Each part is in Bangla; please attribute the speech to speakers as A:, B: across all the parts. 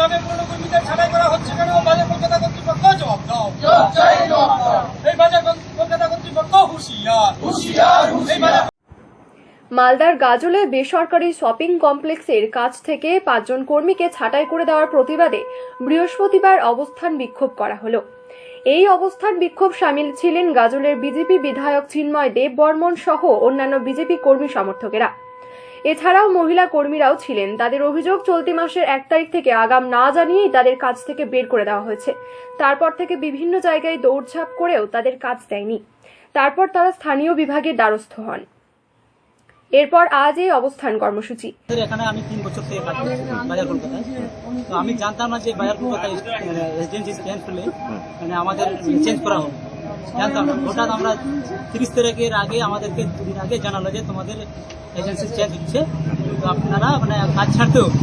A: এইভাবে পুরনো কর্মীদের ছাঁটাই করা হচ্ছে কেন? বাজার কলকাতা কর্তৃপক্ষ জবাব দাও। এই বাজার কলকাতা কর্তৃপক্ষ হুঁশিয়ার। এই বাজার
B: মালদার গাজলে বেসরকারি শপিং কমপ্লেক্সের কাছ থেকে পাঁচজন কর্মীকে ছাঁটাই করে দেওয়ার প্রতিবাদে বৃহস্পতিবার অবস্থান বিক্ষোভ করা হলো। এই অবস্থান বিক্ষোভ সামিল ছিলেন গাজলের বিজেপি বিধায়ক চিন্ময় দেব বর্মন সহ অন্যান্য বিজেপি কর্মী সমর্থকেরা। এছাড়াও মহিলা কর্মীরাও ছিলেন। তাদের অভিযোগ চলতি মাসের এক তারিখ থেকে আগাম না জানিয়েই তাদের কাজ থেকে বের করে দেওয়া হয়েছে। তারপর থেকে বিভিন্ন জায়গায় দৌড়ঝাঁপ করেও তাদের কাজ দেয়নি। তারপর তারা স্থানীয় বিভাগের দ্বারস্থ হন। এরপর আজ এই অবস্থান কর্মসূচি।
C: এখানে আমি তিন বছর থেকে কাজ করছি বাজার কলকাতায়। তো আমি জানতাম না যে বাজার কলকাতায় রেসিডেন্সি চেঞ্জ হলে মানে আমাদের চেঞ্জ করা হবে। হঠাৎ আমরা তিরিশ তারিখের আগে, আমাদেরকে দুদিন আগে জানালো যে তোমাদের এজেন্সি চেঞ্জ হচ্ছে। তো আপনারা মানে কাজ ছাড়তে হবে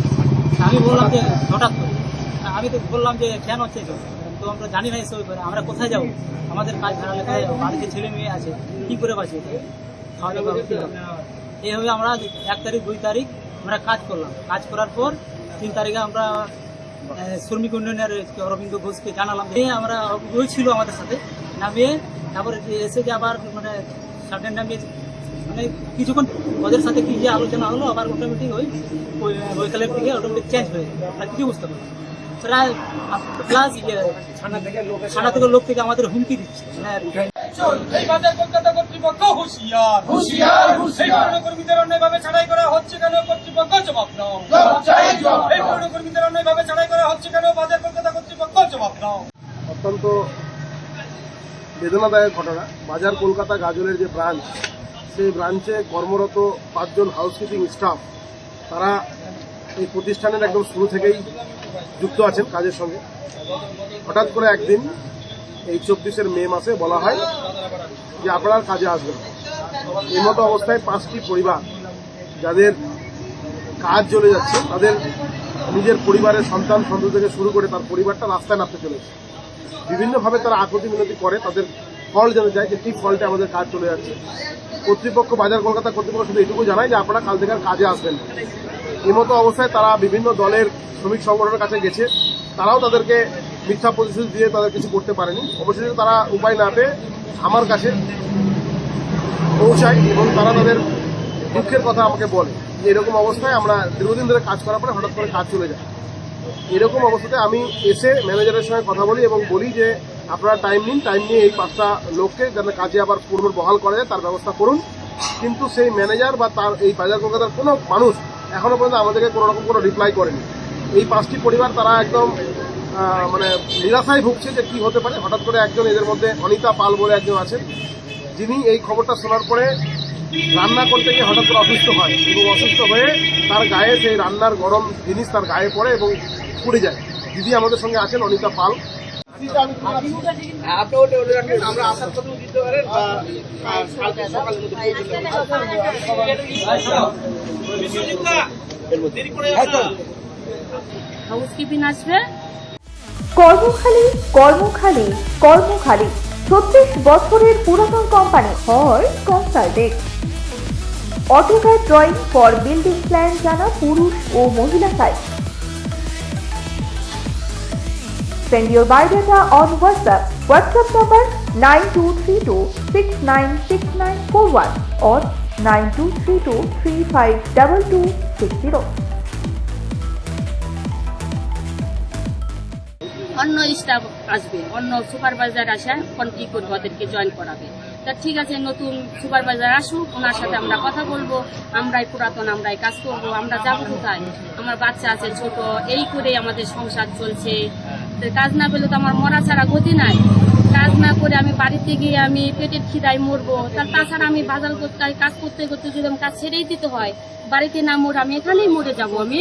C: আমি বললাম যে হঠাৎ আমি তো বললাম যে কেন হবে তো আমরা জানি না এসব। আমরা কোথায় যাব? আমাদের কাজ হারালে বাড়িতে ছেলে মেয়ে আছে, কি করে বাঁচিয়ে এইভাবে আমরা এক তারিখ, দুই তারিখ আমরা কাজ করলাম। কাজ করার পর তিন তারিখে আমরা শ্রমিক উন্নয়নের অরবিন্দ ঘোষকে জানালাম। আমরা ওই ছিল আমাদের সাথে। নামিয়ে তারপরে এসে যে আবার মানে সাডেন নামিয়ে মানে কিছুক্ষণ ওদের সাথে কি যে আলোচনা হলো আবার অটোমেটিক ওই ওই বৈকালের দিকে অটোমেটিক চেঞ্জ হয়ে। আর কিছু বুঝতে পারি প্রায় প্লাস ছানা থেকে লোক থেকে আমাদের হুমকি দিচ্ছে। মানে
A: এই বাজার কলকাতা কর্তৃপক্ষ হুঁশিয়ার। হুঁশিয়ার এই পুরনো কর্মীদের অন্যায়ভাবে ছাঁটাই করা হচ্ছে কেন? কর্তৃপক্ষ জবাব দাও। এই পুরনো কর্মীদের অন্যায়ভাবে ছাঁটাই করা হচ্ছে কেন? বাজার কলকাতা কর্তৃপক্ষ জবাব দাও।
D: অত্যন্ত বেদনাদায়ক ঘটনা। বাজার কলকাতা গাজলের যে ব্রাঞ্চ, সেই ব্রাঞ্চে কর্মরত পাঁচজন হাউসকিপিং স্টাফ তারা এই প্রতিষ্ঠানের একদম শুরু থেকেই যুক্ত আছেন কাজের সঙ্গে। হঠাৎ করে একদিন এই চব্বিশের মে মাসে বলা হয় যে আপনারা কাজে আসবেন। এই মতো অবস্থায় পাঁচটি পরিবার যাদের কাজ চলে যাচ্ছে, তাদের নিজের পরিবারের সন্তান সন্ততি থেকে শুরু করে তার পরিবারটা রাস্তায় নামতে চলেছে। বিভিন্নভাবে তারা আকুতি মিনতি করে, তাদের ফল জানা যায় যে কি ফলটা আমাদের কাজ চলে যাচ্ছে। কর্তৃপক্ষ বাজার কলকাতা কর্তৃপক্ষ শুধু এটুকু জানায় যে আপনারা কাল থেকে কাজে আসবেন না। এই মতো অবস্থায় তারা বিভিন্ন দলের শ্রমিক সংগঠনের কাছে গেছে। তারাও তাদেরকে মিথ্যা প্রতিশ্রুতি দিয়ে তাদের কিছু করতে পারেনি। অবশেষে তারা উপায় না পেয়ে আমার কাছে পৌঁছায় এবং তারা তাদের দুঃখের কথা আমাকে বলে যে এরকম অবস্থায় আমরা দীর্ঘদিন ধরে কাজ করার পরে হঠাৎ করে কাজ চলে যায়। এরকম অবস্থাতে আমি এসে ম্যানেজারের সঙ্গে কথা বলি এবং বলি যে, আপনারা টাইম নিন টাইম নিয়ে এই পাঁচটা লোককে যেন কাজে আবার পুনর্বহাল বহাল করা যায়, তার ব্যবস্থা করুন। কিন্তু সেই ম্যানেজার বা তার এই বাজার কলকাতার কোনো মানুষ এখনও পর্যন্ত আমাদেরকে কোনো রকম কোনো রিপ্লাই করেনি। এই পাঁচটি পরিবার তারা একদম মানে নিরাশায় ভুগছে যে কি হতে পারে। হঠাৎ করে একজন এদের মধ্যে অনিতা পাল বলে একজন আছেন। যিনি এই খবরটা শোনার পরে রান্না করতে গিয়ে হঠাৎ করে অসুস্থ হয় এবং অসুস্থ হয়ে তার গায়ে সেই রান্নার গরম জিনিস তার গায়ে পড়ে এবং পুড়ে যায়। দিদি আমাদের সঙ্গে আছেন অনিতা পাল।
E: হাউসকিপিং আসবে
F: কর্মখালী কর্মখালী কর্মখালী। ছত্রিশ বছরের পুরাতন কোম্পানি হয় consultant. AutoCAD drawing for building plan জানা পুরুষ ও মহিলা site Send your biodata on WhatsApp. WhatsApp number 9232696941 or 9232352260.
E: অন্য স্টাফ আসবে, অন্য সুপারভাইজার আসে, এখন কি করব, ওদেরকে জয়েন করাবে তা ঠিক আছে, নতুন সুপারভাইজার আসুক, ওনার সাথে আমরা কথা বলব, আমরাই পুরাতন, আমরাই কাজ করব, আমরা যাব কোথায় আমার বাচ্চা আছে ছোট, এই করে আমাদের সংসার চলছে কাজ না পেলে তো আমার মরা ছাড়া গতি নাই। কাজ না করে আমি বাড়িতে গিয়ে আমি পেটের খিদায় মরবো। তার তাছাড়া আমি বাজার করতে কাজ করতে করতে যদি কাজ ছেড়েই দিতে হয়, বাড়িতে না মরে আমি এখানেই মরে যাব আমি।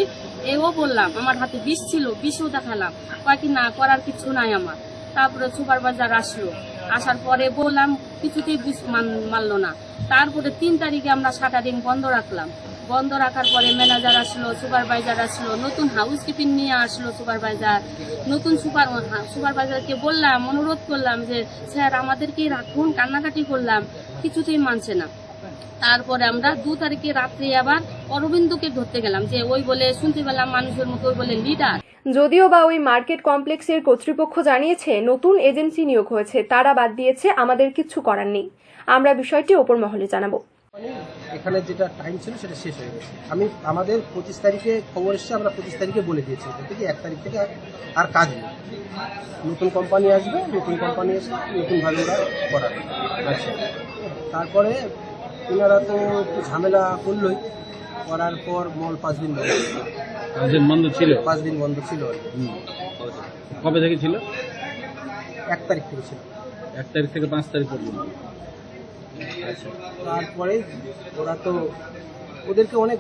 E: এও বললাম, আমার হাতে বিষ ছিল, বিষও দেখালাম। কয় কি না, করার কিছু নাই আমার। তারপরে সুপারভাইজার আসলো। আসার পরে বললাম, কিছুতেই বিষ মানলো না। তারপরে তিন তারিখে আমরা শাটারিং বন্ধ রাখলাম। বন্ধ রাখার পরে ম্যানেজার আসলো সুপারভাইজার আসলো, নতুন হাউস কিপিং নিয়ে আসলো সুপারভাইজার নতুন সুপার সুপারভাইজারকে বললাম, অনুরোধ করলাম যে, স্যার, আমাদেরকে রাখুন কান্নাকাটি করলাম, কিছুতেই মানছে না। তারপরে আমরা দু তারিখে রাত্রে আবার অরবিন্দকে ধরতে গেলাম, যে ওই বলে, শুনতে পেলাম মানুষের মতো ওই বলে লিডার
B: যদিও বা ওই মার্কেট কমপ্লেক্সের কর্তৃপক্ষ জানিয়েছে, নতুন এজেন্সি নিয়োগ হয়েছে, তারা বাদ দিয়েছে, আমাদের কিচ্ছু করার নেই। আমরা বিষয়টি ওপর মহলে জানাব।
G: এখানে যেটা টাইম ছিল সেটা শেষ হয়ে গেছে। আমি আমাদের পঁচিশ তারিখে খবর এসেছে আমরা পঁচিশ তারিখে বলে দিয়েছি। থেকে এক তারিখ থেকে আর- কাজ নেই। নতুন কোম্পানি আসবে নতুন কোম্পানি এসে নতুনভাবে ওরা করাবে। আচ্ছা। তারপরে ওনারা তো একটু ঝামেলা করলোই। করার পর মল পাঁচ দিন বন্ধ ছিল।
H: পাঁচ দিন বন্ধ ছিল?
G: পাঁচ দিন বন্ধ ছিল
H: কবে থেকে ছিল?
G: এক তারিখ থেকে ছিল।
H: এক তারিখ থেকে পাঁচ তারিখ পর্যন্ত।
G: তারপরে ওরা তো ওদেরকে অনেক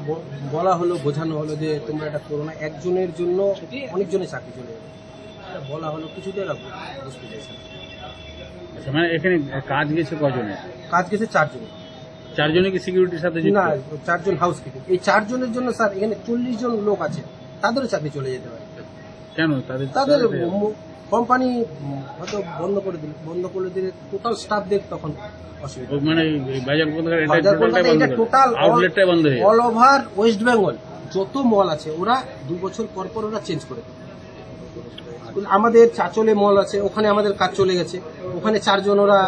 G: বলা হলো বোঝানো হলো যে তোমরা এটা করো না। একজনের জন্য অনেকজনের চাকরি চলে যাবে। বলা হলো কিছুতে বুঝতে চাইছে
H: আচ্ছা মানে এখানে কাজ গেছে কজনের?
G: কাজ গেছে চারজনের
H: চারজনে কি সিকিউরিটির সাথে
G: না চারজন হাউস কিপিং এই চারজনের জন্য স্যার এখানে চল্লিশ জন লোক আছে তাদেরও চাকরি চলে যেতে পারে।
H: কেন? তাদের
G: তাদের কোম্পানি হয়তো বন্ধ করে দিল বন্ধ করে দিলে টোটাল স্টাফদের তখন অসুবিধা
H: মানে বাজার এটা
G: বাজার
H: টোটালটাই
G: কলকাতা
H: বন্ধ
G: এটা
H: করে
G: টোটাল
H: আউটলেটটাই বন্ধ হয়ে
G: অল ওভার ওয়েস্ট বেঙ্গল যত মল আছে ওরা দু বছর পর পর ওরা চেঞ্জ করে আমাদের চাচলে মল আছে ওখানে আমাদের কাজ চলে গেছে। ওখানে চারজন ওরা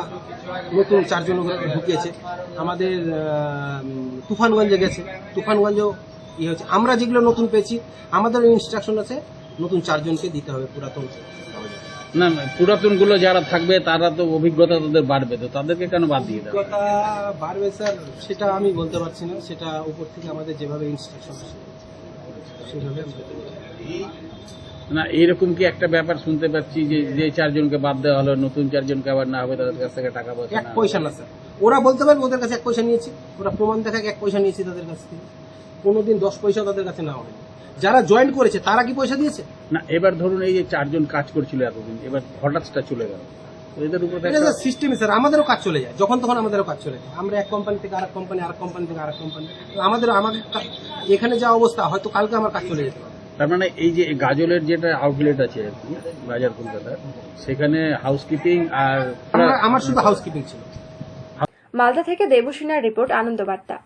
G: নতুন চারজন ওরা ঢুকিয়েছে। আমাদের তুফানগঞ্জে গেছে। তুফানগঞ্জেও ইয়ে হচ্ছে আমরা যেগুলো নতুন পেয়েছি আমাদের ইনস্ট্রাকশন আছে নতুন চারজনকে দিতে হবে পুরাতন
H: না পুরাতনগুলো যারা থাকবে তারা তো অভিজ্ঞতা তাদের বাড়বে তো তাদেরকে কেন বাদ দিয়ে
G: কথা বাড়বে স্যার সেটা আমি বলতে পারছি না। সেটা উপর থেকে আমাদের যেভাবে ইনস্ট্রাকশন সেভাবে
H: না এরকম কি একটা ব্যাপার শুনতে পাচ্ছি যে যে চারজনকে বাদ দেওয়া হলো নতুন চারজনকে আবার না হবে তাদের কাছ থেকে টাকা পয়সা
G: এক পয়সা না স্যার। ওরা বলতে পারবে ওদের কাছে এক পয়সা নিয়েছি। ওরা প্রমাণ দেখাক এক পয়সা নিয়েছি তাদের কাছ থেকে। কোনোদিন দশ পয়সা তাদের কাছে না হয়নি। যারা জয়েন করেছে তারা কি পয়সা দিয়েছে?
H: না এবার ধরুন এই যে চারজন কাজ করছিল এতদিন এবার হঠাৎটা চলে গেল। এদের উপর
G: সিস্টেমই স্যার আমাদেরও কাজ চলে যায়। যখন তখন আমাদেরও কাজ চলে যায়। আমরা এক কোম্পানি থেকে আরেক কোম্পানি আরেক কোম্পানি থেকে আরেক কোম্পানি আমাদের আমাদের এখানে যা অবস্থা হয়তো কালকে আমার কাজ চলে যেতে পারে।
H: তার মানে এই যে গাজলের যেটা আউটলেট আছে আর কি বাজার কলকাতা সেখানে হাউসকিপিং আর
G: আমার শুধু হাউস কিপিং ছিল
B: মালদা থেকে দেবসিনার রিপোর্ট আনন্দবার্তা।